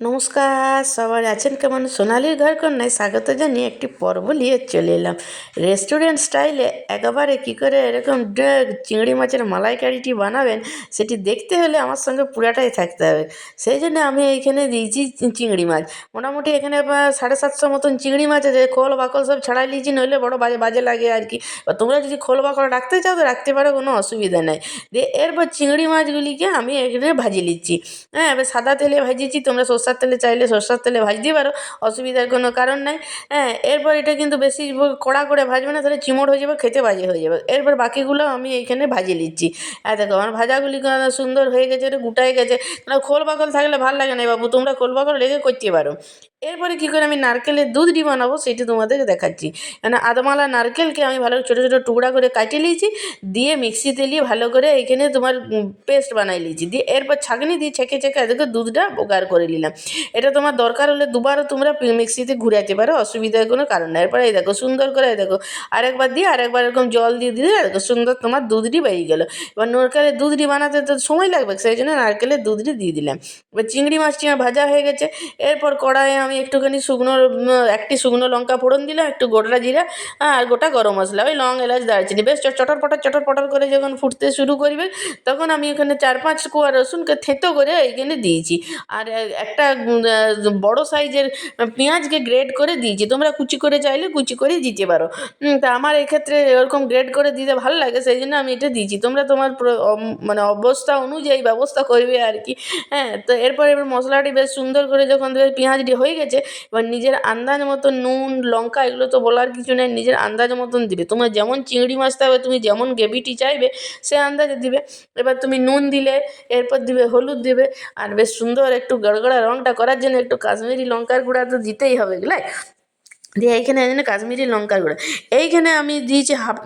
নমস্কার, সবাই আছেন কেমন? সোনালির ঘর কন্যায় স্বাগত জানিয়ে একটি পর্ব নিয়ে চলে এলাম। রেস্টুরেন্ট স্টাইলে একেবারে কী করে এরকম চিংড়ি মাছের মালাইকারিটি বানাবেন, সেটি দেখতে হলে আমার সঙ্গে পুরাটাই থাকতে হবে। সেই জন্য আমি এইখানে দিয়েছি চিংড়ি মাছ। মোটামুটি এখানে বা সাড়ে সাতশো মতন চিংড়ি মাছ আছে, খোল বাকল সব ছাড়াই নিয়েছি, নইলে বড় বাজে বাজে লাগে আর কি। এবার তোমরা যদি খোল বাকল রাখতে চাও, তো রাখতে পারো, কোনো অসুবিধা নেই। দিয়ে এরপর চিংড়ি মাছগুলিকে আমি এখানে ভাজি নিচ্ছি। হ্যাঁ এবার সাদা তেলে ভাজিয়েছি, তোমরা সর্ষার তেলে চাইলে সর্ষার তেলে ভাজতে পারো, অসুবিধার কোনো কারণ নাই। হ্যাঁ এরপর এটা কিন্তু বেশি কড়া করে ভাজবে না, তাহলে চিমড় হয়ে যাবে, খেতে বাজে হয়ে যাবে। এরপর বাকিগুলো আমি এইখানে ভাজিয়ে নিচ্ছি। আর দেখো, আমার ভাজাগুলি সুন্দর হয়ে গেছে, এটা গুটাই গেছে। খোল বাকল থাকলে ভালো লাগে না বাবু, তোমরা খোল বাকল রেখে করতে পারো। এরপরে কী করে আমি নারকেলের দুধটি বানাবো সেটি তোমাদেরকে দেখাচ্ছি। মানে আদমালা নারকেলকে আমি ভালো ছোটো ছোটো টুকরা করে কাটিয়ে নিয়েছি, দিয়ে মিক্সিতে নিয়ে ভালো করে এখানে তোমার পেস্ট বানাই নিয়েছি। দিয়ে এরপর ছাঁকনি দিয়ে ছেঁকে ছেঁকে এদেরকে দুধটা বোকার করে নিলাম। এটা তোমার দরকার হলে দুবারও তোমরা মিক্সিতে ঘুরাতে পারো, অসুবিধার কোনো কারণ নেই। এরপরে এই দেখো সুন্দর করে এই দেখো আরেকবার দিয়ে আরেকবার এরকম জল দিয়ে দিলে দেখো সুন্দর তোমার দুধটি বেরিয়ে গেলো। এবার নারকেলের দুধটি বানাতে তো সময় লাগবে, সেই জন্য নারকেলের দুধটি দিয়ে দিলাম। এবার চিংড়ি মাছটি আমার ভাজা হয়ে গেছে। এরপর কড়াইয়ে আমি একটুখানি শুকনো একটি শুকনো লঙ্কা ফোড়ন দিলাম একটু গোটা জিরা হ্যাঁ, আর গোটা গরম মশলা ওই লং এলাচ দারচিনি। বেশ চটর পটর চটর পটর করে যখন ফুটতে শুরু করবে তখন আমি ওখানে চার পাঁচ কোয়া রসুনকে থেতো করে এইখানে দিয়েছি। আর একটা বড় সাইজের পেঁয়াজকে গ্রেড করে দিয়েছি। তোমরা কুচি করে চাইলে কুচি করে দিতে পারো। তা আমার এক্ষেত্রে এরকম গ্রেড করে দিতে ভালো লাগে সেই জন্য আমি এটা দিয়েছি। তোমরা তোমার মানে অবস্থা অনুযায়ী ব্যবস্থা করবে আর কি। হ্যাঁ তো এরপর এবার মশলাটি বেশ সুন্দর করে যখন পেঁয়াজটি হয়ে গেছে এবার নিজের আন্দাজ মতো নুন, লঙ্কা এগুলো তো বলার কিছু নেই, নিজের আন্দাজ মতন দিবে। তোমার যেমন চিংড়ি মাছ থাকবে তুমি যেমন গ্রেভিটি চাইবে, সে আন্দাজে দিবে। এবার তুমি নুন দিলে, এরপর দিবে হলুদ দিবে, আর বেশ সুন্দর একটু গড়গড়া রঙটা করার জন্য একটু কাশ্মীরি লঙ্কার গুঁড়া তো দিতেই হবে এগুলাই দিয়ে এইখানে এখানে কাশ্মীরি লঙ্কার গুঁড়ো। এইখানে আমি দিয়েছি হাফ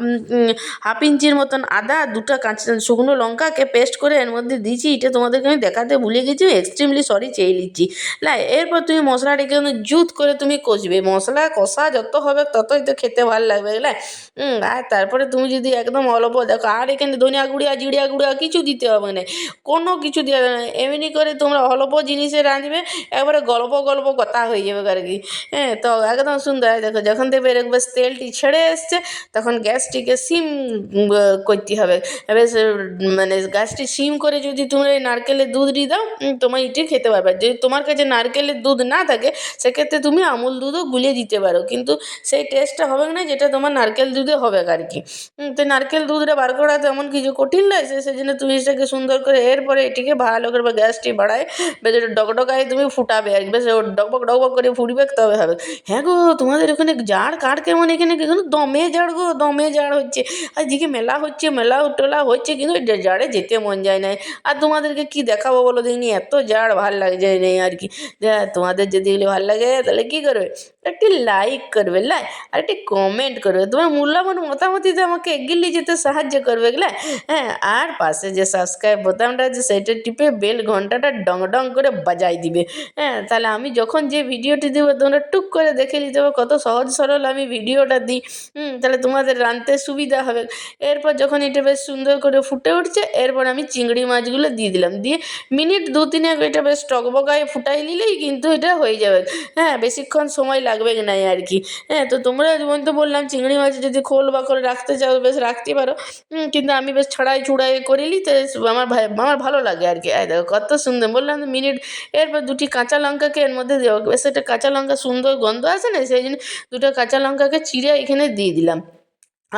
হাফ ইঞ্চির মতন আদা, দুটো কাঁচা শুকনো লঙ্কাকে পেস্ট করে এর মধ্যে দিয়েছি। এটা তোমাদেরকে আমি দেখাতে ভুলে গেছি এক্সট্রিমলি সরি চেয়ে নিচ্ছি। না এরপর তুমি মশলাটাকে জুত করে তুমি কষবে। মশলা কষা যত হবে ততই তো খেতে ভালো লাগবে বুঝলে আর তারপরে তুমি যদি একদম অল্প দেখো, আর এখানে ধনিয়া গুঁড়া জিরিয়া গুঁড়া কিছু দিতে হবে না। কোনো কিছু দেওয়া যাবে না। এমনি করে তোমরা অল্প জিনিসে রাঁধবে, একবারে গল্প গল্প কথা হয়ে যাবে আর কি। হ্যাঁ তো একদম সুন্দর এই দেখো, যখন দেখবে এরকম তেলটি ছেড়ে এসছে, তখন গ্যাসটিকে সিম করতে হবে। মানে গ্যাসটি সিম করে যদি তুমি এই নারকেলের দুধটি দাও তোমার এটি খেতে পারবে। যদি তোমার কাছে নারকেলের দুধ না থাকে, সেক্ষেত্রে তুমি আমুল দুধও গুলিয়ে দিতে পারো। কিন্তু সেই টেস্টটা হবে না, যেটা তোমার নারকেল দুধে হবে আর কি। তো নারকেল দুধটা বার করা তেমন কিছু কঠিন লাগছে সেই জন্য তুমি সেটাকে সুন্দর করে এরপরে এটিকে ভালো করে বা গ্যাসটি বাড়ায়, বেশ ডকডকায় তুমি ফুটাবে আর বেশ ডকবক ডকবক করে ফুটবে, তবে হবে। হ্যাঁ গো তোমাদের ওখানে জাড় কাঠ কেমন? এখানে কিন্তু দমে জাড় গো, দমে জাড় হচ্ছে। আর যেদিকে মেলা হচ্ছে, মেলা টোলা হচ্ছে, কিন্তু ওই জাড়ে যেতে মন যায় না। আর তোমাদেরকে কি দেখাবো বলো দেখিনি? এত জাড় ভালো লাগছে নেই আর কি। যে, তোমাদের যদি এগুলো ভালো লাগে, তাহলে কী করবে? একটি লাইক করবে লাই? আর একটি কমেন্ট করবে। তোমার মূল্যবান মতামতিতে আমাকে এগিয়ে যেতে সাহায্য করবে গেলে হ্যাঁ আর পাশে যে সাবস্ক্রাইব বোতামটা আছে সেটা টিপে বেল ঘন্টাটা ডং ডং করে বাজাই দিবে। হ্যাঁ তাহলে আমি যখন যে ভিডিওটি দেবো তোমরা টুক করে দেখে নিতে হবে কত সহজ সরল আমি ভিডিওটা দিই। হুম, তাহলে তোমাদের রাঁধতে সুবিধা হবে। এরপর যখন এটা বেশ সুন্দর করে ফুটে উঠছে এরপর আমি চিংড়ি মাছগুলো দিয়ে দিলাম। দিয়ে মিনিট দু তিনেক এটা বেশ টকবগায় ফুটাই নিলেই কিন্তু এটা হয়ে যাবে। হ্যাঁ বেশিক্ষণ সময় লাগবে নাই আর কি? হ্যাঁ তো তোমরা যেমন তো বললাম, চিংড়ি মাছ যদি খোল বা করে রাখতে চাও বেশ রাখতে পারো। কিন্তু আমি বেশ ছড়াই ছুড়াই করে নিই, তো আমার ভাই, আমার ভালো লাগে আর কি। দেখো, কত সুন্দর। বললাম তো মিনিট, এরপর দুটি কাঁচা লঙ্কাকে এর মধ্যে দেওয়া বেশ একটা কাঁচা লঙ্কা সুন্দর গন্ধ আসে না, সেই জন্য দুটো কাঁচা লঙ্কাকে চিড়ে এখানে দিয়ে দিলাম।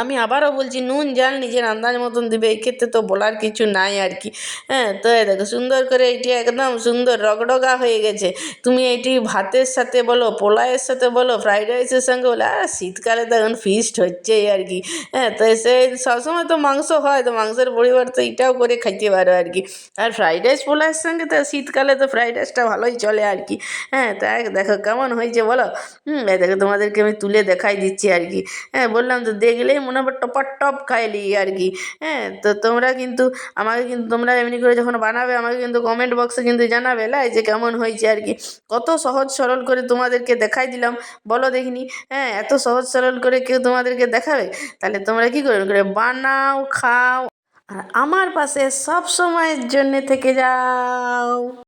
আমি আবারও বলছি, নুন, জাল নিজের আন্দাজ মতন দিবে এই ক্ষেত্রে তো বলার কিছু নাই আর কি। হ্যাঁ তো দেখো, সুন্দর করে এটি একদম সুন্দর রগডগা হয়ে গেছে। তুমি এটি ভাতের সাথে বলো, পোলাওয়ের সাথে বলো, ফ্রাইড রাইসের সঙ্গে বলো আর শীতকালে তো এখন ফিস্ট হচ্ছেই আর কি। হ্যাঁ তো সে সবসময় তো মাংস হয়, তো মাংসের পরিবর্তে এটাও করে খাইতে পারো আর কি। আর ফ্রাইড রাইস, পোলাওয়ের সঙ্গে তো শীতকালে তো ফ্রাইড রাইসটা ভালোই চলে আর কি। হ্যাঁ তো দেখো, কেমন হয়েছে বলো? হুম দেখো, তোমাদেরকে আমি তুলে দেখাই দিচ্ছি আর কি। হ্যাঁ বললাম তো, দেখলেই মনে হবে টপার টপ খাইলি আর কি হ্যাঁ তো তোমরা কিন্তু আমাকে কিন্তু তোমরা এমনি করে যখন বানাবে, আমাকে কিন্তু কমেন্ট বক্সে কিন্তু জানাবে, লাই, যে কেমন হয়েছে আর কি কত সহজ সরল করে তোমাদেরকে দেখাই দিলাম। বলো দেখিনি হ্যাঁ এত সহজ সরল করে কেউ তোমাদেরকে দেখাবে? তাহলে তোমরা কী করে বানাও, খাও। আর আমার পাশে সব সময়ের জন্যে থেকে যাও।